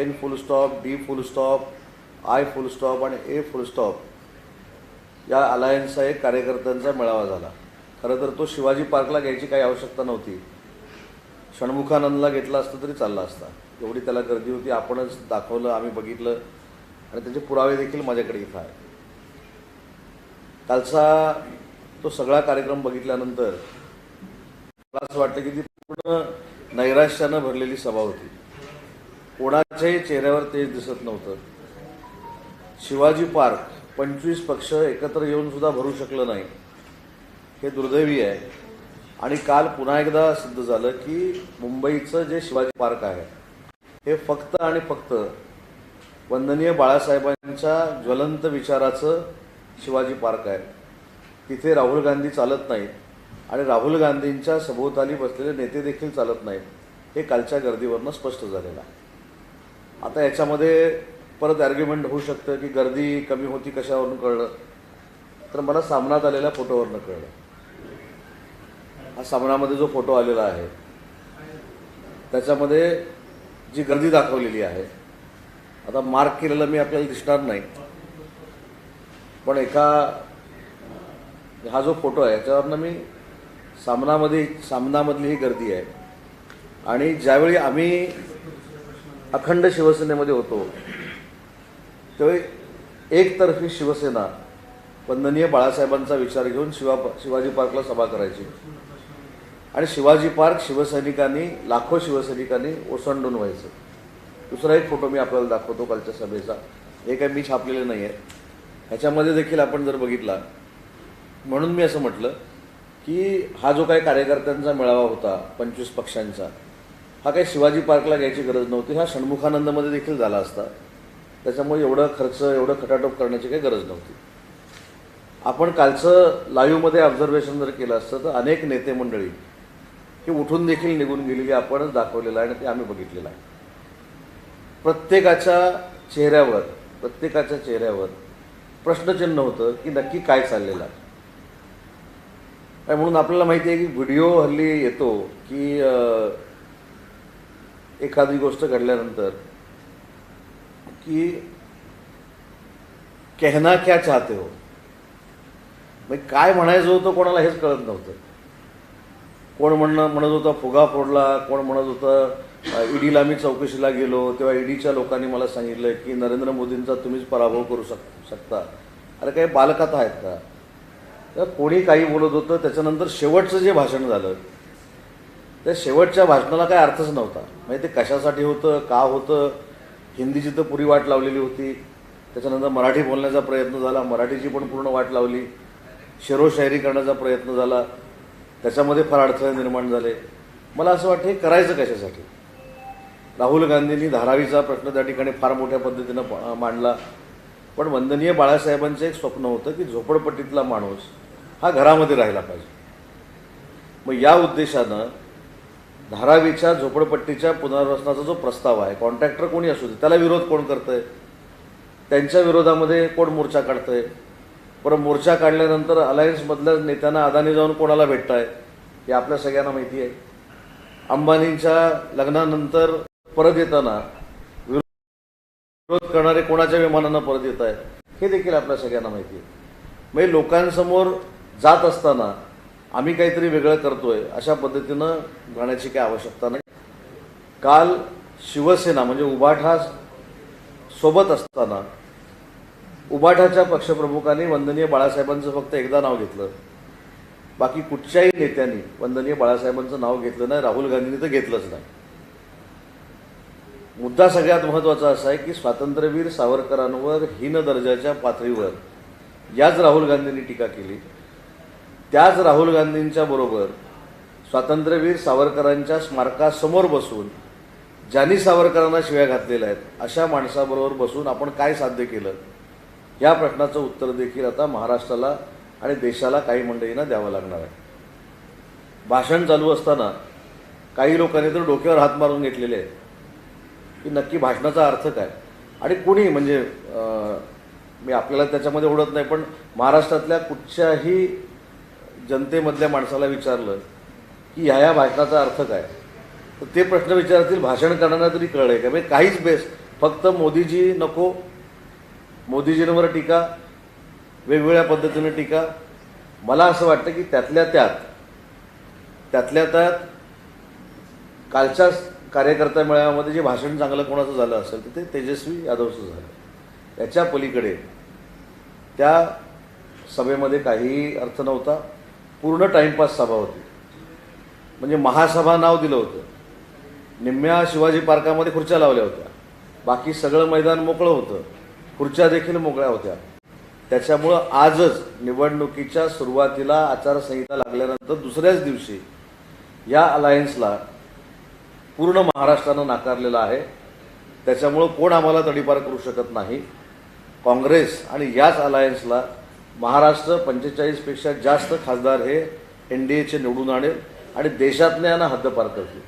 N full stop D full stop I full stop आणि A full stop या अलायन्सचा एक कार्यकर्त्यांचा मेळावा झाला. खरं तर तो शिवाजी पार्कला घ्यायची काही आवश्यकता नव्हती. षण्मुखानंदला घेतला असतं तरी चालला असता. एवढी त्याला गर्दी होती आपणच दाखवलं आम्ही बघितलं आणि त्याचे पुरावे देखील माझ्याकडे इथं आहे कालचा तो सगळा कार्यक्रम बघितल्यानंतर मला असं वाटलं की ती पूर्ण नैराश्यानं भरलेली सभा होती. कोणाच्याही चेहऱ्यावर तेज दिसत नव्हतं. शिवाजी पार्क पंचवीस पक्ष एकत्र येऊन सुद्धा भरू शकलं नाही. हे दुर्दैवी आहे. आणि काल पुन्हा एकदा सिद्ध झालं की मुंबईचं जे शिवाजी पार्क आहे हे फक्त आणि फक्त वंदनीय बाळासाहेबांच्या ज्वलंत विचाराचं शिवाजी पार्क आहे. तिथे राहुल गांधी चालत नाहीत आणि राहुल गांधींच्या सभोवताली बसलेले नेते देखील चालत नाहीत हे कालच्या गर्दीवरनं स्पष्ट झालेलं आहे. आता याच्यामध्ये परत आर्ग्युमेंट होऊ शकतं की गर्दी कमी होती कशावरून कळलं? तर मला सामनात आलेल्या फोटोवरनं कळलं. हा सामनामध्ये जो फोटो आलेला आहे त्याच्यामध्ये जी गर्दी दाखवलेली आहे आता मार्क केलेलं मी आपल्याला दिसणार नाही पण एका हा जो फोटो आहे याच्यावरनं मी सामनामध्ये सामनामधली ही गर्दी आहे. आणि ज्यावेळी आम्ही अखंड शिवसेनेमध्ये होतो. त्यावेळी एकतर्फी शिवसेना वंदनीय बाळासाहेबांचा विचार घेऊन शिवा शिवाजी पार्कला सभा करायची. आणि शिवाजी पार्क शिवसैनिकांनी लाखो शिवसैनिकांनी ओसंडून व्हायचं. दुसरा एक फोटो मी आपल्याला दाखवतो कालच्या सभेचा. हे काही मी छापलेले नाही आहे ह्याच्यामध्ये देखील आपण जर बघितला म्हणून मी असं म्हटलं की हा जो काही कार्यकर्त्यांचा मेळावा होता पंचवीस पक्षांचा हा काही शिवाजी पार्कला घ्यायची गरज नव्हती. हा षण्मुखानंदमध्ये देखील झाला असता. त्याच्यामुळे एवढं खर्च एवढं खटाटोप करण्याची काही गरज नव्हती. आपण कालचं लाईव्हमध्ये ऑब्झर्वेशन जर केलं असतं तर अनेक नेते मंडळी ही उठून देखील निघून गेलेली आपणच दाखवलेलं आहे आणि ते आम्ही बघितलेलं आहे. प्रत्येकाच्या चेहऱ्यावर प्रत्येकाच्या चेहऱ्यावर प्रश्नचिन्ह होतं की नक्की काय चाललेलं आहे. काय म्हणून आपल्याला माहिती आहे की व्हिडिओ हल्ली येतो की एखादी गोष्ट घडल्यानंतर की कहना क्या चाहते हो? म्हणजे काय म्हणायचं होतं कोणाला हेच कळत नव्हतं. कोण म्हणणं म्हणत होतं फुगा फोडला कोण म्हणत होतं ईडीला मी चौकशीला गेलो तेव्हा ईडीच्या लोकांनी मला सांगितलं की नरेंद्र मोदींचा तुम्हीच पराभव करू शक शकता. अरे काही बालकथा आहेत का? तर कोणी काही बोलत होतं त्याच्यानंतर शेवटचं जे भाषण झालं त्या शेवटच्या भाषणाला काही अर्थच नव्हता. म्हणजे ते कशासाठी होतं का होतं? हिंदीची तर पुरी वाट लावलेली होती. त्याच्यानंतर मराठी बोलण्याचा प्रयत्न झाला. मराठीची पण पूर्ण वाट लावली. शेरोशायरी करण्याचा प्रयत्न झाला. त्याच्यामध्ये फार अडथळे निर्माण झाले. मला असं वाटतं हे करायचं कशासाठी? राहुल गांधींनी धारावीचा प्रश्न त्या ठिकाणी फार मोठ्या पद्धतीनं मांडला. पण वंदनीय बाळासाहेबांचं एक स्वप्न होतं की झोपडपट्टीतला माणूस हा घरामध्ये राहिला पाहिजे. मग या उद्देशानं धारावीच्या झोपडपट्टीच्या पुनर्वसनाचा जो प्रस्ताव आहे कॉन्ट्रॅक्टर कोणी असू दे त्याला विरोध कोण करतंय? त्यांच्या विरोधामध्ये कोण मोर्चा काढतंय? परत मोर्चा काढल्यानंतर अलायन्समधल्या नेत्यांना अदानी जाऊन कोणाला भेटत आहे हे आपल्या सगळ्यांना माहिती आहे. अंबानींच्या लग्नानंतर परत येताना विरोध करणारे कोणाच्या विमानांना परत येत आहेत हे देखील आपल्या सगळ्यांना माहिती आहे. म्हणजे लोकांसमोर जात असताना आम्ही काहीतरी वेगळं करतोय अशा पद्धतीनं जाण्याची काही आवश्यकता नाही. काल शिवसेना म्हणजे उबाठा सोबत असताना उबाठाच्या पक्षप्रमुखांनी वंदनीय बाळासाहेबांचं फक्त एकदा नाव घेतलं. बाकी कुठच्याही नेत्यांनी वंदनीय बाळासाहेबांचं नाव घेतलं नाही राहुल गांधींनी तर घेतलंच नाही. मुद्दा सगळ्यात महत्त्वाचा असा आहे की स्वातंत्र्यवीर सावरकरांवर हीन दर्जाच्या पातळीवर याच राहुल गांधींनी टीका केली. त्याच राहुल गांधींच्या बरोबर स्वातंत्र्यवीर सावरकरांच्या स्मारकासमोर बसून ज्यांनी सावरकरांना शिव्या घातलेल्या आहेत अशा माणसाबरोबर बसून आपण काय साध्य केलं? या प्रश्नाचं उत्तर देखील आता महाराष्ट्राला आणि देशाला काही मंडळींना द्यावं लागणार आहे. भाषण चालू असताना काही लोकांनी तर डोक्यावर हात मारून घेतलेले आहेत की नक्की भाषणाचा अर्थ काय? आणि कुणी? म्हणजे मी आपल्याला त्याच्यामध्ये ओढत नाही पण महाराष्ट्रातल्या कुठच्याही जनतेमधल्या माणसाला विचारलं की ह्या ह्या भाषणाचा अर्थ काय? तर ते प्रश्न विचारतील भाषण करणाऱ्या तरी कळलंय का? म्हणजे काहीच बेस्ट फक्त मोदीजी नको मोदीजींवर टीका वेगवेगळ्या पद्धतीनं टीका. मला असं वाटतं की त्यातल्या त्यात त्यातल्या त्यात कालच्या कार्यकर्ता मेळाव्यामध्ये जे भाषण चांगलं कोणाचं झालं असेल तर ते तेजस्वी यादवचं झालं. याच्या पलीकडे त्या सभेमध्ये काहीही अर्थ नव्हता. पूर्ण टाईमपास सभा होती. म्हणजे महासभा नाव दिलं होतं. निम्म्या शिवाजी पार्कामध्ये खुर्च्या लावल्या होत्या. बाकी सगळं मैदान मोकळं होतं. खुर्च्या देखील मोकळ्या होत्या. त्याच्यामुळं आजच निवडणुकीच्या सुरुवातीला आचारसंहिता लागल्यानंतर दुसऱ्याच दिवशी या अलायन्सला पूर्ण महाराष्ट्रानं नाकारलेलं आहे. त्याच्यामुळं कोण आम्हाला तडीपार करू शकत नाही. काँग्रेस आणि याच अलायन्सला महाराष्ट्र पंचेचाळीसपेक्षा जास्त खासदार हे एन डी एचे निवडून आणेल आणि देशातल्यानं हद्दपार करतील.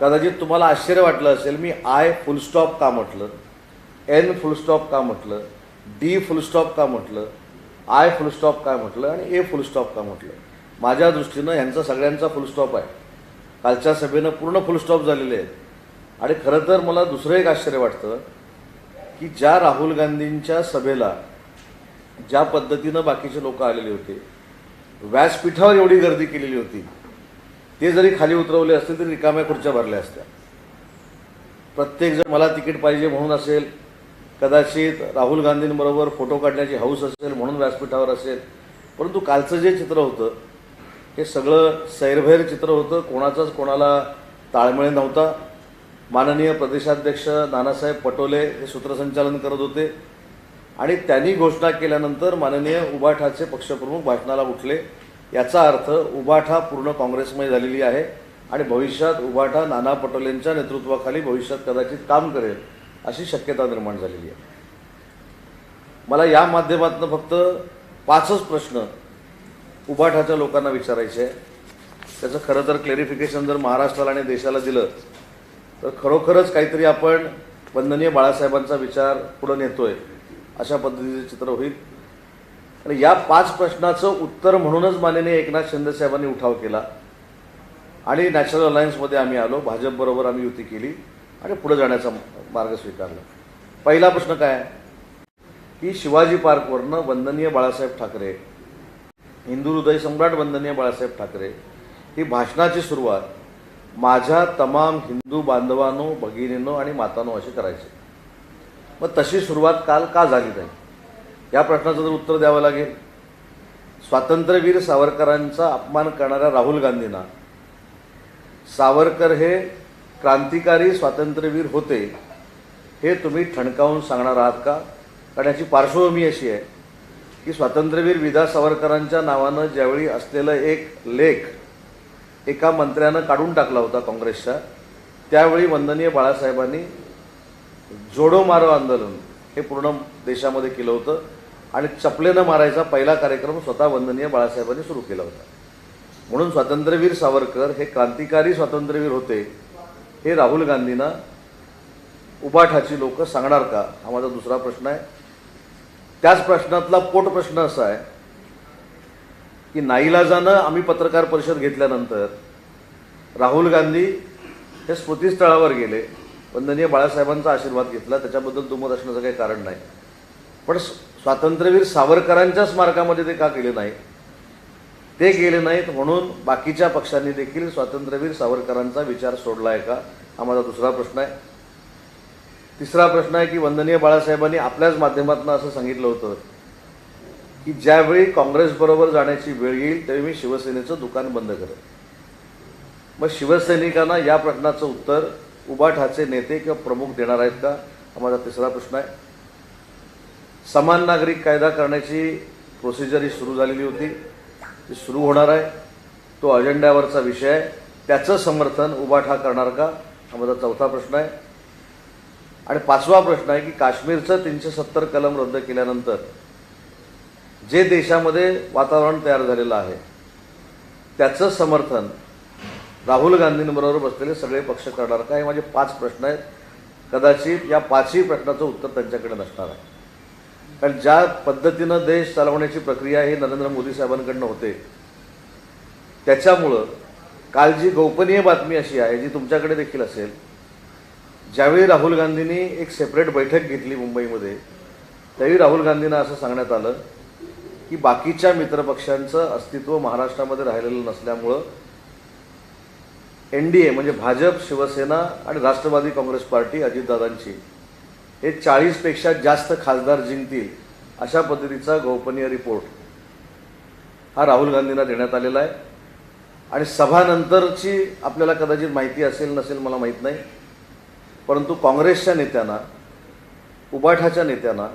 कदाचित तुम्हाला आश्चर्य वाटलं असेल मी आय फुलस्टॉप का म्हटलं एन फुलस्टॉप का म्हटलं डी फुलस्टॉप का म्हटलं आय फुलस्टॉप काय म्हटलं आणि ए फुलस्टॉप का म्हटलं. माझ्या दृष्टीनं ह्यांचा सगळ्यांचा फुलस्टॉप आहे. कालच्या सभेनं पूर्ण फुलस्टॉप झालेले आहेत. आणि खरं तर मला दुसरं एक आश्चर्य वाटतं की ज्या राहुल गांधींच्या सभेला ज्या पद्धतीनं बाकीचे लोक आलेले होते व्यासपीठावर एवढी गर्दी केलेली होती ते जरी खाली उतरवले असतील तरी रिकाम्या खुर्च्या भरल्या असत्या. प्रत्येकजण मला तिकीट पाहिजे म्हणून असेल कदाचित राहुल गांधींबरोबर फोटो काढण्याची हौस असेल म्हणून व्यासपीठावर असेल परंतु कालचं जे चित्र होतं हे सगळं सैरभैर चित्र होतं. कोणाचाच कोणाला ताळमेळ नव्हता. माननीय प्रदेशाध्यक्ष नानासाहेब पटोले हे सूत्रसंचालन करत होते. आणि त्यांनी घोषणा केल्यानंतर माननीय उबाठाचे पक्षप्रमुख भाषणाला उठले. याचा अर्थ उबाठा पूर्ण काँग्रेसमध्ये झालेली आहे आणि भविष्यात उबाठा नाना पटोलेंच्या नेतृत्वाखाली भविष्यात कदाचित काम करेल अशी शक्यता निर्माण झालेली आहे. मला या माध्यमातून फक्त पाचच प्रश्न उबाठाच्या लोकांना विचारायचे आहे त्याचं खरं तर क्लेरिफिकेशन जर महाराष्ट्राला आणि देशाला दिलं तर खरोखरच काहीतरी आपण वंदनीय बाळासाहेबांचा विचार पुढं नेतोय. अशा पद्धतीचं चित्र होईल. आणि या पाच प्रश्नाचं उत्तर म्हणूनच माननीय एकनाथ शिंदे साहेबांनी उठाव केला. आणि नॅशनल अलायन्समध्ये आम्ही आलो. भाजपबरोबर आम्ही युती केली. आणि पुढे जाण्याचा मार्ग स्वीकारला. पहिला प्रश्न काय की शिवाजी पार्कवरनं वंदनीय बाळासाहेब ठाकरे हिंदू हृदय सम्राट वंदनीय बाळासाहेब ठाकरे ही भाषणाची सुरुवात माझ्या तमाम हिंदू बांधवांनो भगिनींनो आणि मातांनो अशी करायची. मग तशी सुरुवात काल का झाली नाही? या प्रश्नाचं जर उत्तर द्यावं लागेल. स्वातंत्र्यवीर सावरकरांचा अपमान करणाऱ्या राहुल गांधींना सावरकर हे क्रांतिकारी स्वातंत्र्यवीर होते हे तुम्ही ठणकावून सांगणार आहात का? कारण याची पार्श्वभूमी अशी आहे की स्वातंत्र्यवीर विदा सावरकरांच्या नावानं ज्यावेळी असलेलं एक लेख एका मंत्र्यानं काढून टाकला होता काँग्रेसच्या त्यावेळी वंदनीय बाळासाहेबांनी जोडो मारो आंदोलन हे पूर्ण देशामध्ये केलं होतं. आणि चपलेनं मारायचा पहिला कार्यक्रम स्वतः वंदनीय बाळासाहेबांनी सुरू केला होता. म्हणून स्वातंत्र्यवीर सावरकर हे क्रांतिकारी स्वातंत्र्यवीर होते. हे राहुल गांधींना उबाठाची लोक सांगणार का? हा माझा दुसरा प्रश्न आहे. त्याच प्रश्नातला पोट प्रश्न असा आहे की नाईलाजानं आम्ही पत्रकार परिषद घेतल्यानंतर राहुल गांधी हे स्मृतीस्थळावर गेले. वंदनीय बाळासाहेबांचा आशीर्वाद घेतला त्याच्याबद्दल दुमत असण्याचं काही कारण नाही. पण स्वातंत्र्यवीर सावरकरांच्या स्मारकामध्ये ते का केले नाही? ते गेले नाहीत म्हणून बाकीच्या पक्षांनी देखील स्वातंत्र्यवीर सावरकरांचा विचार सोडला आहे का? हा माझा दुसरा प्रश्न आहे. तिसरा प्रश्न आहे की वंदनीय बाळासाहेबांनी आपल्याच माध्यमातून असं सांगितलं होतं की ज्यावेळी काँग्रेसबरोबर जाण्याची वेळ येईल त्यावेळी मी शिवसेनेचं दुकान बंद करेन. मग शिवसैनिकांना या प्रश्नाचं उत्तर उबाठाचे नेते किंवा प्रमुख देणार आहेत का? हा माझा तिसरा प्रश्न आहे. समान नागरिक कायदा करण्याची प्रोसिजर ही सुरू झालेली होती. ती सुरू होणार आहे. तो अजेंड्यावरचा विषय आहे. त्याचं समर्थन उभाठा करणार का? हा माझा चौथा प्रश्न आहे. आणि पाचवा प्रश्न आहे की काश्मीरचं तीनशे सत्तर कलम रद्द केल्यानंतर जे देशामध्ये वातावरण तयार झालेलं आहे त्याचं समर्थन राहुल गांधींबरोबर बसलेले सगळे पक्ष करणार. का हे माझे पाच प्रश्न आहेत. कदाचित या पाचही प्रश्नाचं उत्तर त्यांच्याकडे नसणार आहे. कारण ज्या पद्धतीनं देश चालवण्याची प्रक्रिया ही नरेंद्र मोदी साहेबांकडनं होते त्याच्यामुळं काल जी गोपनीय बातमी अशी आहे जी तुमच्याकडे देखील असेल ज्यावेळी राहुल गांधींनी एक सेपरेट बैठक घेतली मुंबईमध्ये त्यावेळी राहुल गांधींना असं सांगण्यात आलं की बाकीच्या मित्रपक्षांचं अस्तित्व महाराष्ट्रामध्ये राहिलेलं नसल्यामुळं एन डी ए म्हणजे भाजप शिवसेना आणि राष्ट्रवादी काँग्रेस पार्टी अजितदादांची हे चाळीसपेक्षा जास्त खासदार जिंकतील अशा पद्धतीचा गोपनीय रिपोर्ट हा राहुल गांधींना देण्यात आलेला आहे. आणि सभानंतरची आपल्याला कदाचित माहिती असेल नसेल मला माहीत नाही. परंतु काँग्रेसच्या नेत्यांना उबाठाच्या नेत्यांना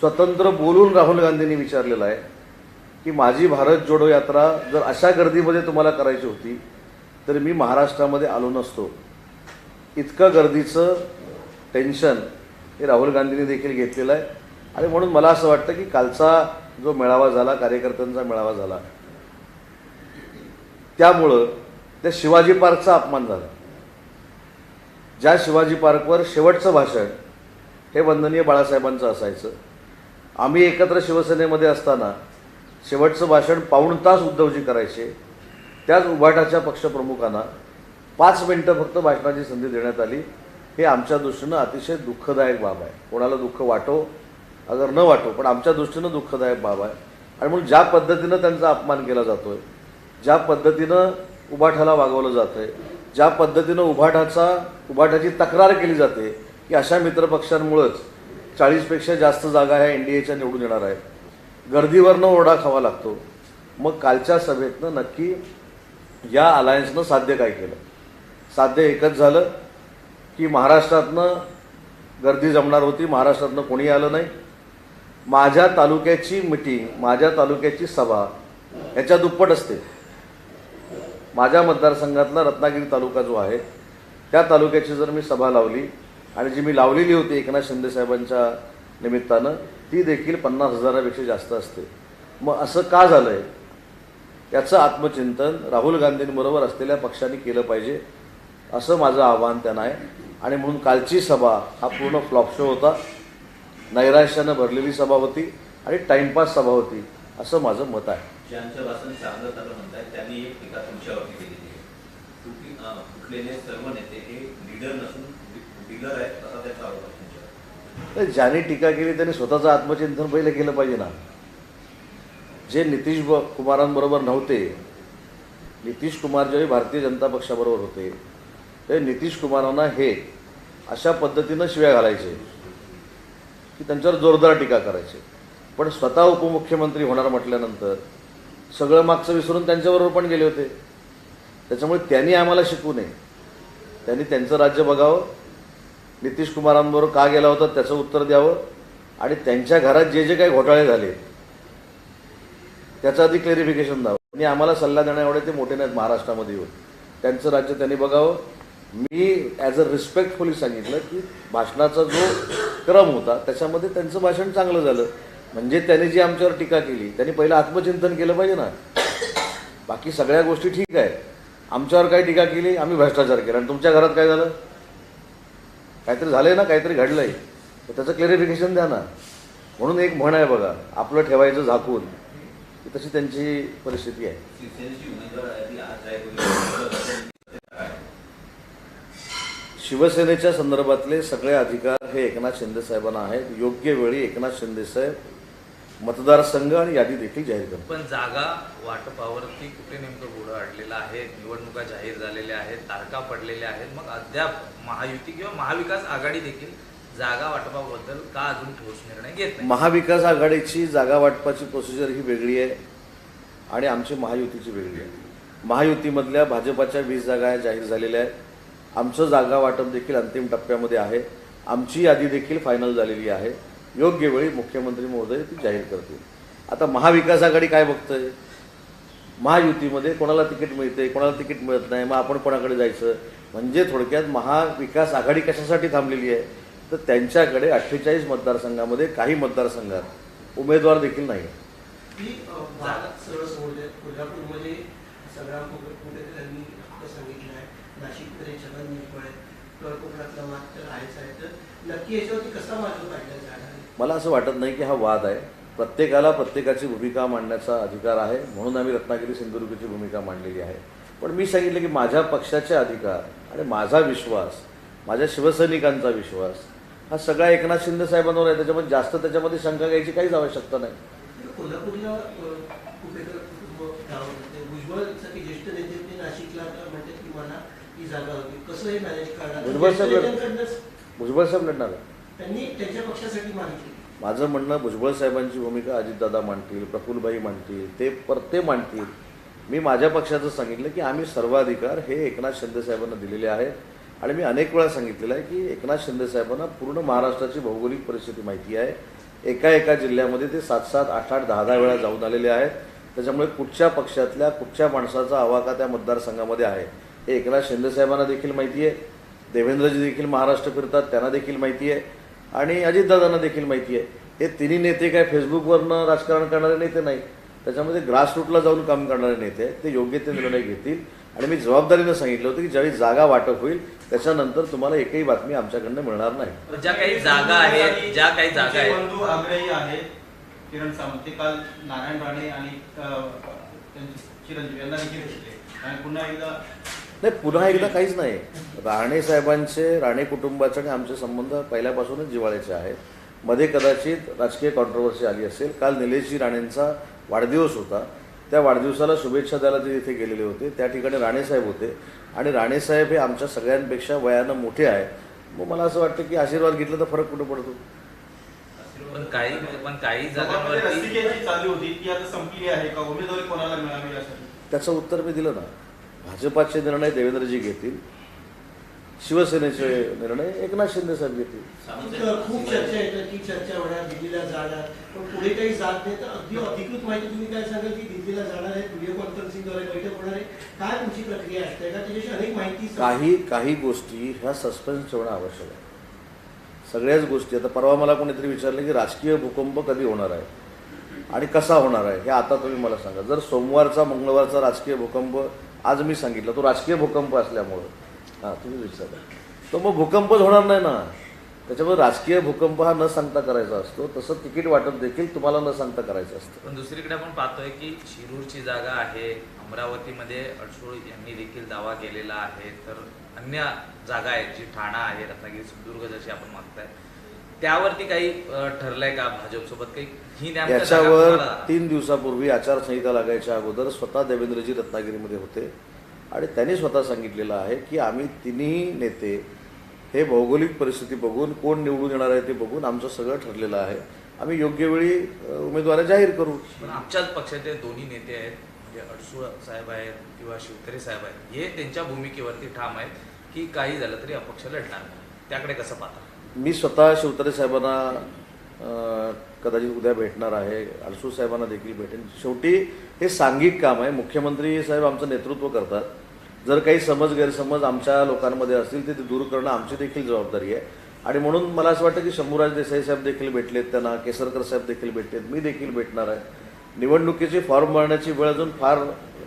स्वतंत्र बोलून राहुल गांधींनी विचारलेलं आहे की माझी भारत जोडो यात्रा जर अशा गर्दीमध्ये तुम्हाला करायची होती तर मी महाराष्ट्रामध्ये आलो नसतो. इतकं गर्दीचं टेन्शन हे राहुल गांधींनी देखील घेतलेलं आहे. आणि म्हणून मला असं वाटतं की कालचा जो मेळावा झाला कार्यकर्त्यांचा मेळावा झाला त्यामुळं त्या शिवाजी पार्कचा अपमान झाला. ज्या शिवाजी पार्कवर शेवटचं भाषण हे वंदनीय बाळासाहेबांचं असायचं. आम्ही एकत्र शिवसेनेमध्ये असताना शेवटचं भाषण पाऊण तास उद्धवजी करायचे. त्याच उभाटाच्या पक्षप्रमुखांना पाच मिनटं फक्त भाषणाची संधी देण्यात आली. हे आमच्या दृष्टीनं अतिशय दुःखदायक बाब आहे. कोणाला दुःख वाटो अगर न वाटो पण आमच्या दृष्टीनं दुःखदायक बाब आहे. आणि म्हणून ज्या पद्धतीनं त्यांचा अपमान केला जातोय ज्या पद्धतीनं उभाठाला वागवलं जातं आहे ज्या पद्धतीनं उभाठाचा उभाठाची तक्रार केली जाते की अशा मित्रपक्षांमुळंच चाळीसपेक्षा जास्त जागा ह्या एन डी एच्या निवडून येणार आहेत. गर्दीवरनं ओरडा खावा लागतो. मग कालच्या सभेतनं नक्की या अलायन्सनं साध्य काय केलं? साध्य एकच झालं की महाराष्ट्रातनं गर्दी जमणार होती महाराष्ट्रातनं कोणी आलं नाही. माझ्या तालुक्याची मिटिंग माझ्या तालुक्याची सभा ह्याच्या दुप्पट असते. माझ्या मतदारसंघातला रत्नागिरी तालुका जो आहे त्या तालुक्याची जर मी सभा लावली आणि जी मी लावलेली होती एकनाथ शिंदेसाहेबांच्या निमित्तानं ती देखील पन्नास हजारापेक्षा जास्त असते. मग असं का झालं आहे याचं आत्मचिंतन राहुल गांधींबरोबर असलेल्या पक्षांनी केलं पाहिजे असं माझं आव्हान त्यांना आहे. आणि म्हणून कालची सभा हा पूर्ण फ्लॉप शो होता. नैराश्यानं भरलेली सभा होती आणि टाइमपास सभा होती असं माझं मत आहे. ज्यांनी टीका केली त्यांनी स्वतःचं आत्मचिंतन पहिलं केलं पाहिजे ना. जे नितीश ब- कुमारांबरोबर नव्हते नितीश कुमार ज्यावेळी भारतीय जनता पक्षाबरोबर होते ते नितीश कुमारांना हे अशा पद्धतीनं शिव्या घालायचे की त्यांच्यावर जोरदार टीका करायचे. पण स्वतः उपमुख्यमंत्री होणार म्हटल्यानंतर सगळं मागचं विसरून त्यांच्याबरोबर पण गेले होते. त्याच्यामुळे त्यांनी आम्हाला शिकू नये. त्यांनी त्यांचं राज्य बघावं. नितीश कुमारांबरोबर का गेला होता त्याचं उत्तर द्यावं. आणि त्यांच्या घरात जे जे काही घोटाळे झाले त्याचं आधी क्लेरिफिकेशन द्यावं आणि आम्हाला सल्ला देण्या एवढे ते मोठे नाहीत महाराष्ट्रामध्ये येऊन. त्यांचं राज्य त्यांनी बघावं. मी ॲज अ रिस्पेक्टफुली सांगितलं की भाषणाचा जो क्रम होता त्याच्यामध्ये त्यांचं भाषण चांगलं झालं. म्हणजे त्यांनी जी आमच्यावर टीका केली त्यांनी पहिलं आत्मचिंतन केलं पाहिजे ना. बाकी सगळ्या गोष्टी ठीक आहे. आमच्यावर काय टीका केली आम्ही भ्रष्टाचार केला. आणि तुमच्या घरात काय झालं? काहीतरी झालंय ना? काहीतरी घडलंय. तर त्याचं क्लेरिफिकेशन द्या ना. म्हणून एक म्हण आहे बघा आपलं ठेवायचं झाकून. तशी त्यांची परिस्थिती आहे. शिवसेनेच्या संदर्भातले सगळे अधिकार हे एकनाथ शिंदे साहेबांना आहेत. योग्य वेळी एकनाथ शिंदे साहेब मतदारसंघ आणि यादी देखील जाहीर करतात. पण जागा वाटपावरती कुठे नेमकं घोडं अडलेलं आहे निवडणुका जाहीर झालेल्या आहेत तारखा पडलेल्या आहेत मग अद्याप महायुती किंवा महाविकास आघाडी देखील जागा वाटपाबद्दल का अजून ठोस निर्णय घेत नाही? महाविकास आघाडीची जागा वाटपाची प्रोसिजर ही वेगळी आहे आणि आमची महायुतीची वेगळी आहे. महायुतीमधल्या भाजपाच्या वीस जागा जाहीर झालेल्या आहेत. आमचं जागा वाटप देखील अंतिम टप्प्यामध्ये आहे. आमची यादी देखील फायनल झालेली आहे. योग्य वेळी मुख्यमंत्री महोदय ती जाहीर करतील. आता महाविकास आघाडी काय बघतंय? महायुतीमध्ये कोणाला तिकीट मिळते कोणाला तिकीट मिळत नाही मग आपण कोणाकडे जायचं? म्हणजे थोडक्यात महाविकास आघाडी कशासाठी थांबलेली आहे? तर त्यांच्याकडे अठ्ठेचाळीस मतदारसंघामध्ये काही मतदारसंघात उमेदवार देखील नाही मला असं वाटत नाही की हा वाद आहे. प्रत्येकाला प्रत्येकाची भूमिका मांडण्याचा अधिकार आहे. म्हणून आम्ही रत्नागिरी सिंधुदुर्गची भूमिका मांडलेली आहे. पण मी सांगितलं की माझ्या पक्षाचे अधिकार आणि माझा विश्वास माझ्या शिवसैनिकांचा विश्वास हा सगळा एकनाथ शिंदे साहेबांवर आहे त्याच्यामध्ये जास्त त्याच्यामध्ये शंका घ्यायची काहीच आवश्यकता नाही. कोल्हापूरला ही हे मॅनेज करणार? भुजबळ भुजबळ साहेब लढणार माझं म्हणणं भुजबळ साहेबांची भूमिका अजितदादा मांडतील प्रफुल्लभाई मांडतील ते पर ते मांडतील. मी माझ्या पक्षाचं सांगितलं की आम्ही सर्वाधिकार हे एकनाथ शिंदे साहेबांना दिलेले आहेत. आणि मी अनेक वेळा सांगितलेलं आहे की एकनाथ शिंदे साहेबांना पूर्ण महाराष्ट्राची भौगोलिक परिस्थिती माहिती आहे. एका एका जिल्ह्यामध्ये ते सात सात आठ आठ दहा दहा वेळा जाऊन आलेले आहेत. त्याच्यामुळे कुठच्या पक्षातल्या कुठच्या माणसाचा आवाका त्या मतदारसंघामध्ये आहे हे एकनाथ शिंदे साहेबांना देखील माहिती आहे. देवेंद्रजी देखील महाराष्ट्र फिरतात त्यांना देखील माहिती आहे. आणि अजितदादांना देखील माहिती आहे. हे तिन्ही नेते काय फेसबुकवरनं राजकारण करणारे नेते नाही. त्याच्यामध्ये ग्रासरूटला जाऊन काम करणारे नेते ते योग्य ते निर्णय घेतील. आणि मी जबाबदारीनं सांगितलं होतं की ज्यावेळी जागा वाटप होईल त्याच्यानंतर तुम्हाला एकही बातमी आमच्याकडनं मिळणार नाही. ज्या काही जागा आहेत ज्या काही जागा आहेत. बंधू आग्रही आहेत किरण सावंत ते काल नारायण राणे आणि चिरंजीव यांना देखील भेटले. आणि पुन्हा एकदा नाही पुन्हा एकदा काहीच नाही. राणे साहेबांचे राणे कुटुंबाचे आणि आमचे संबंध पहिल्यापासूनच जिव्हाळ्याचे आहेत. मध्ये कदाचित राजकीय कॉन्ट्रोवर्सी आली असेल. काल निलेशजी राणेंचा वाढदिवस होता. त्या वाढदिवसाला शुभेच्छा द्यायला ते तिथे गेलेले होते. त्या ठिकाणी राणेसाहेब होते. आणि राणेसाहेब हे आमच्या सगळ्यांपेक्षा वयानं मोठे आहेत मग मला असं वाटतं की आशीर्वाद घेतला तर फरक कुठं पडतो? पण काही पण काही लोकांमध्ये जागांवरती रस्तिकेची चालू होती ती आता संपली आहे का? उमेदवारी कोणाला मिळावी यासाठी? त्याचं उत्तर मी दिलं ना. भाजपाचे निर्णय देवेंद्रजी घेतील. शिवसेनेचे निर्णय एकनाथ शिंदे साहेब घेतील. खूप खूप चर्चा येतात की चर्चा होणार दिल्लीला जाणार. पण पुढे काही जात नाही तर अगदी अधिकृत माहिती तुम्ही काय सांगाल की दिल्लीला जाणार आहे व्हिडिओ कॉन्फरन्सिंगद्वारे बैठक होणार आहे. काय तुमची प्रक्रिया असते? का त्याच्याशी अनेक माहिती काही काही गोष्टी ह्या सस्पेन्स ठेवणं आवश्यक आहे. सगळ्याच गोष्टी आता परवा मला कोणीतरी विचारलं की राजकीय भूकंप कधी होणार आहे आणि कसा होणार आहे हे आता तुम्ही मला सांगा. जर सोमवारचा मंगळवारचा राजकीय भूकंप आज मी सांगितलं तो राजकीय भूकंप असल्यामुळं हां तुम्ही विचारला तो मग भूकंपच होणार नाही ना. त्याच्यामुळे राजकीय भूकंप हा न सांगता करायचा असतो. तसं तिकीट वाटप देखील तुम्हाला न सांगता करायचं असतं. पण दुसरीकडे आपण पाहतोय की शिरूरची जागा आहे. अमरावतीमध्ये अडसूळ यांनी देखील दावा केलेला आहे. तर अन्य जागा आहेत जी ठाणा आहे रत्नागिरी सिंधुदुर्ग जशी आपण मागताय. त्यावरती काही ठरलंय का भाजपसोबत? काही ही याच्यावर तीन दिवसापूर्वी आचारसंहिता लागायच्या अगोदर स्वतः देवेंद्रजी रत्नागिरीमध्ये होते. आणि त्यांनी स्वतः सांगितलेलं आहे की आम्ही तिन्ही नेते हे भौगोलिक परिस्थिती बघून कोण निवडून येणार आहे ते बघून आमचं सगळं ठरलेलं आहे. आम्ही योग्य वेळी उमेदवार जाहीर करू. आमच्याच पक्षाचे दोन्ही नेते आहेत म्हणजे अडसूळ साहेब आहेत किंवा शिवतरे साहेब आहेत हे त्यांच्या भूमिकेवरती ठाम आहेत की काही झालं तरी अपक्ष लढणार त्याकडे कसं पाहता? मी स्वतः शिवतरे साहेबांना कदाचित उद्या भेटणार आहे अडसूळ साहेबांना देखील भेटेन. शेवटी हे सांघिक काम आहे. मुख्यमंत्री साहेब आमचं नेतृत्व करतात. जर काही समज गैरसमज आमच्या लोकांमध्ये असतील ते दूर करणं आमची देखील जबाबदारी आहे. आणि म्हणून मला असं वाटतं की शंभूराज देसाई साहेब देखील भेटलेत त्यांना केसरकर साहेब देखील भेटलेत मी देखील भेटणार आहे. निवडणुकीचे फॉर्म भरण्याची वेळ अजून फार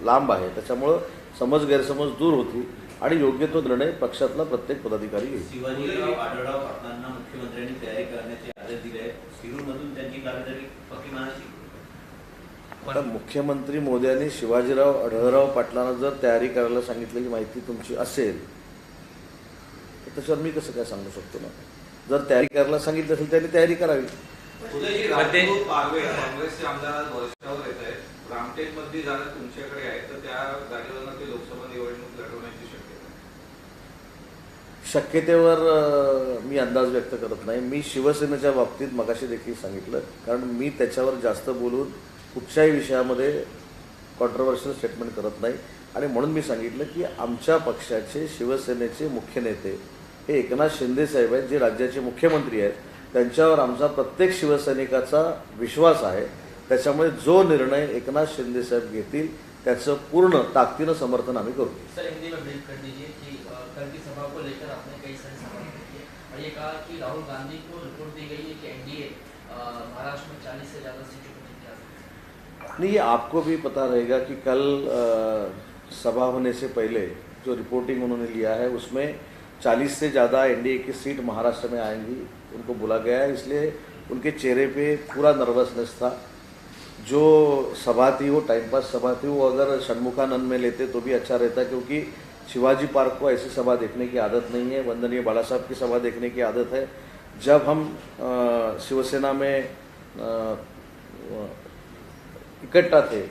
लांब आहे. त्याच्यामुळं समज गैरसमज दूर होती आणि योग्य तो निर्णय पक्षातला प्रत्येक पदाधिकारी घेईल. मुख्यमंत्र्यांनी तयारी करण्याचे आदेश दिले आता मुख्यमंत्री मोदयांनी शिवाजीराव आढळराव पाटलांना जर तयारी करायला सांगितलेली माहिती तुमची असेल तर त्याच्यावर मी कसं काय सांगू शकतो ना जर तयारी करायला सांगितलं असेल त्यांनी तयारी करावी. पण. शक्यतेवर मी अंदाज व्यक्त करत नाही. मी शिवसेनेच्या बाबतीत मगाशी देखील सांगितलं कारण मी त्याच्यावर जास्त बोलून कुठच्याही विषयामध्ये कॉन्ट्रोवर्शियल स्टेटमेंट करत नाही. आणि म्हणून मी सांगितलं की आमच्या पक्षाचे शिवसेनेचे मुख्य नेते हे एकनाथ शिंदे साहेब आहेत जे राज्याचे मुख्यमंत्री आहेत. त्यांच्यावर आमचा प्रत्येक शिवसैनिकाचा विश्वास आहे. त्याच्यामुळे जो निर्णय एकनाथ शिंदे साहेब घेतील त्याचं पूर्ण ताकदीनं समर्थन आम्ही करू. सर राहुल गांधी को रिपोर्ट दी गई है कि एनडीए महाराष्ट्र में 40 से ज़्यादा सीटों नहीं ये आपको भी पता रहेगा कि कल अ, सभा होने से पहले जो रिपोर्टिंग उन्होंने लिया है उसमें 40 से ज़्यादा एनडीए की सीट महाराष्ट्र में आएँगी उनको बोला गया है। इसलिए उनके चेहरे पे पूरा नर्वसनेस था। जो सभा थी वो टाइम पास सभा थी वो अगर षणमुखानंद में लेते तो भी अच्छा रहता क्योंकि शिवाजी पार्क को ऐसी सभा देखने की आदत नहीं है वंदनीय बाला साहब की सभा देखने की आदत है। जब हम शिवसेना में अ, इकट्ठा थे।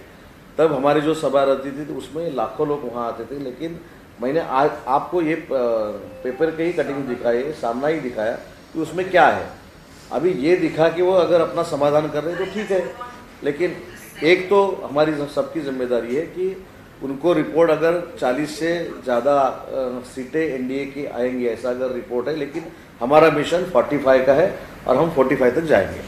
तब हमारी जो सभा रहती थी तो उसमें लाखों लोग वहाँ आते थे, लेकिन मैंने आज आपको ये पेपर के ही कटिंग दिखाई सामना ही दिखाया कि उसमें क्या है। अभी ये दिखा कि वो अगर अपना समाधान कर रहे हैं तो ठीक है। लेकिन एक तो हमारी सबकी ज़िम्मेदारी है कि उनको रिपोर्ट अगर 40 से ज़्यादा सीटें एनडीए की आएँगी, ऐसा अगर रिपोर्ट है, लेकिन हमारा मिशन 45 का है और हम 45 तक जाएँगे।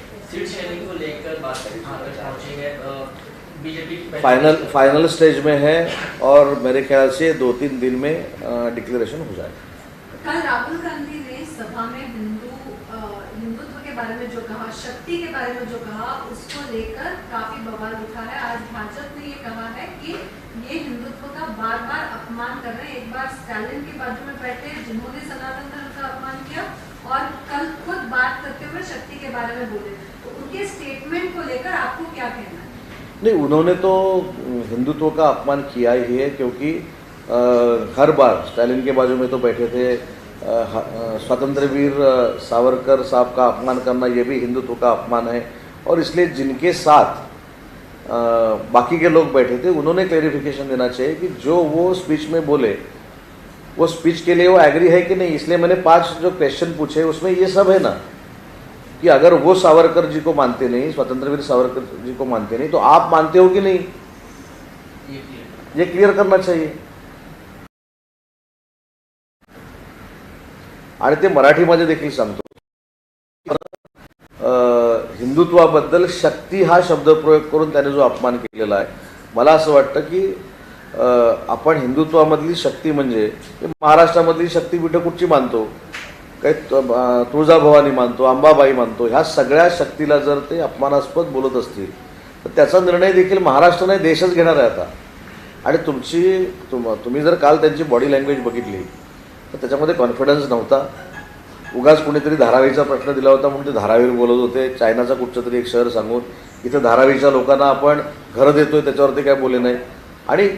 फाइनल फाइनल स्टेज में है और मेरे ख्याल से दो तीन दिन में डिक्लेरेशन हो जाएगा। कल राहुल गांधी ने सभा में हिंदू हिंदुत्व के बारे में जो कहा शक्ति के बारे में जो कहा उसको लेकर काफ़ी बवाल उठा है। आज भाजपा ने ये कहा है कि ये हिंदुत्व का बार बार अपमान कर रहे हैं। एक बार स्टालिन के बाजू में बैठे जिन्होंने सनातन धर्म का अपमान किया और कल खुद बात करते हुए शक्ति के बारे में बोले। तो उनके स्टेटमेंट को लेकर आपको क्या कहना है? नहीं उन्होंने तो हिंदुत्व का अपमान किया ही है क्योंकि अ, हर बार स्टालिन के बाजू में तो बैठे थे स्वतंत्र वीर सावरकर साहब का अपमान करना ये भी हिंदुत्व का अपमान है। और इसलिए जिनके साथ अ, बाकी के लोग बैठे थे उन्होंने क्लेरिफिकेशन देना चाहिए कि जो वो स्पीच में बोले वो स्पीच के लिए वो एग्री है कि नहीं? इसलिए मैंने पाँच जो क्वेश्चन पूछे उसमें ये सब है ना? कि अगर वो सावरकर जी को मानते नहीं स्वतंत्रवीर सावरकर जी को मानते नहीं तो आप मानते हो कि नहीं? ये क्लिअर करना चाहिए। आणि ते मराठीमध्ये देखील सांगतो। हिंदुत्वाबद्दल शक्ती हा शब्दप्रयोग करून त्याने जो अपमान केलेला आहे मला असं वाटतं की आपण हिंदुत्वामधली शक्ती म्हणजे महाराष्ट्रामधली शक्तीपीठं कुठची मानतो? काही तुळजाभवानी मानतो अंबाबाई मानतो ह्या सगळ्या शक्तीला जर ते अपमानास्पद बोलत असतील तर त्याचा निर्णय देखील महाराष्ट्र नाही देशच घेणार आहे आता. आणि तुमची तुम तुम्ही जर काल त्यांची बॉडी लँग्वेज बघितली तर त्याच्यामध्ये कॉन्फिडन्स नव्हता. उगाच कुणीतरी धारावीचा प्रश्न दिला होता म्हणून ते धारावीवर बोलत होते. चायनाचा कुठचं तरी एक शहर सांगून इथं धारावीच्या लोकांना आपण घरं देतोय त्याच्यावरती काय बोलले नाही. आणि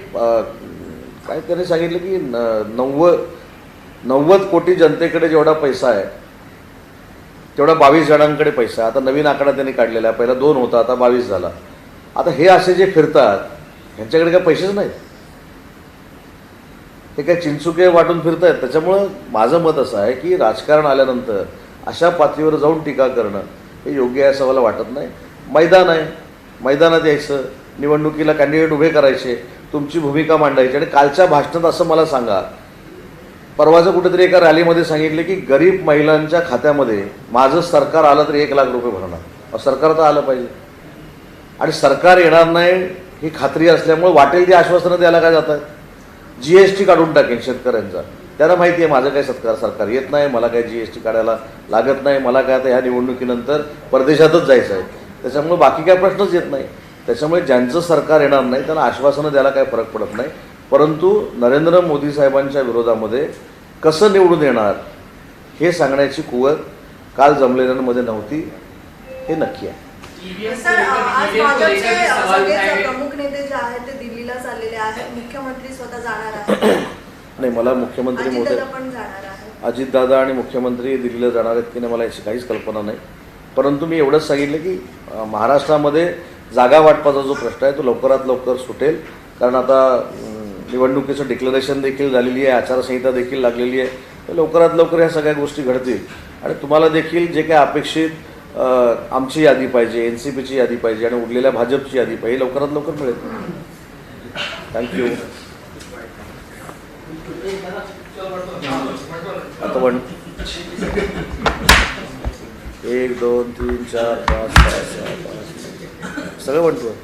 काय त्याने सांगितलं की न- नव्वद नव्वद कोटी जनतेकडे जेवढा पैसा आहे तेवढा बावीस जणांकडे पैसा आहे. आता नवीन आकडा त्यांनी काढलेला आहे. पहिला दोन होता आता बावीस झाला. आता हे असे जे फिरतात ह्यांच्याकडे काय पैसेच नाहीत. हे काय चिंचुके वाटून फिरत आहेत त्याच्यामुळं माझं मत असं आहे की राजकारण आल्यानंतर अशा पातळीवर जाऊन टीका करणं हे योग्य आहे असं मला वाटत नाही. मैदान आहे. मैदानात यायचं. निवडणुकीला कॅन्डिडेट उभे करायचे. तुमची भूमिका मांडायची. आणि कालच्या भाषणात असं मला सांगा परवाचं कुठेतरी एका रॅलीमध्ये सांगितले की गरीब महिलांच्या खात्यामध्ये माझं सरकार आलं तरी एक लाख रुपये भरणार. सरकार तर आलं पाहिजे. आणि सरकार येणार नाही ही खात्री असल्यामुळे वाटेल ती आश्वासनं द्यायला काय जातात जी एस टी काढून टाकेन शेतकऱ्यांचा. त्यांना माहिती आहे माझं काय सत्कार सरकार येत नाही मला काय जी एस टी काढायला लागत नाही मला काय आता ह्या निवडणुकीनंतर परदेशातच जायचं आहे. त्याच्यामुळे बाकी काय प्रश्नच येत नाही. त्याच्यामुळे ज्यांचं सरकार येणार नाही त्यांना आश्वासनं द्यायला काय फरक पडत नाही. परंतु नरेंद्र मोदी साहेबांच्या विरोधामध्ये कसं निवडून येणार हे सांगण्याची कुवत काल जमलेल्यांमध्ये नव्हती हे नक्की आहे. सर आज भाजपचे। प्रमुख नेते जे आहेत ते दिल्लीला चाललेले आहेत. मुख्यमंत्री स्वतः जाणार आहेत. नाही मला मुख्यमंत्री मोदी अजितदादा आणि मुख्यमंत्री दिल्लीला जाणार आहेत की नाही मला याची काहीच कल्पना नाही. परंतु मी एवढंच सांगितलं की महाराष्ट्रामध्ये जागा वाटपाचा जो प्रश्न आहे तो लवकरात लवकर सुटेल. कारण आता निवडणुकीचं डिक्लरेशन देखील झालेली आहे आचारसंहिता देखील लागलेली आहे. तर लवकरात लवकर ह्या सगळ्या गोष्टी घडतील. आणि तुम्हाला देखील जे काय अपेक्षित आमची यादी पाहिजे एन सी पीची यादी पाहिजे आणि उरलेल्या भाजपची यादी पाहिजे लवकरात लवकर मिळेल. थँक्यू आता वन. एक दोन तीन चार पाच सहा सात सगळं म्हणतो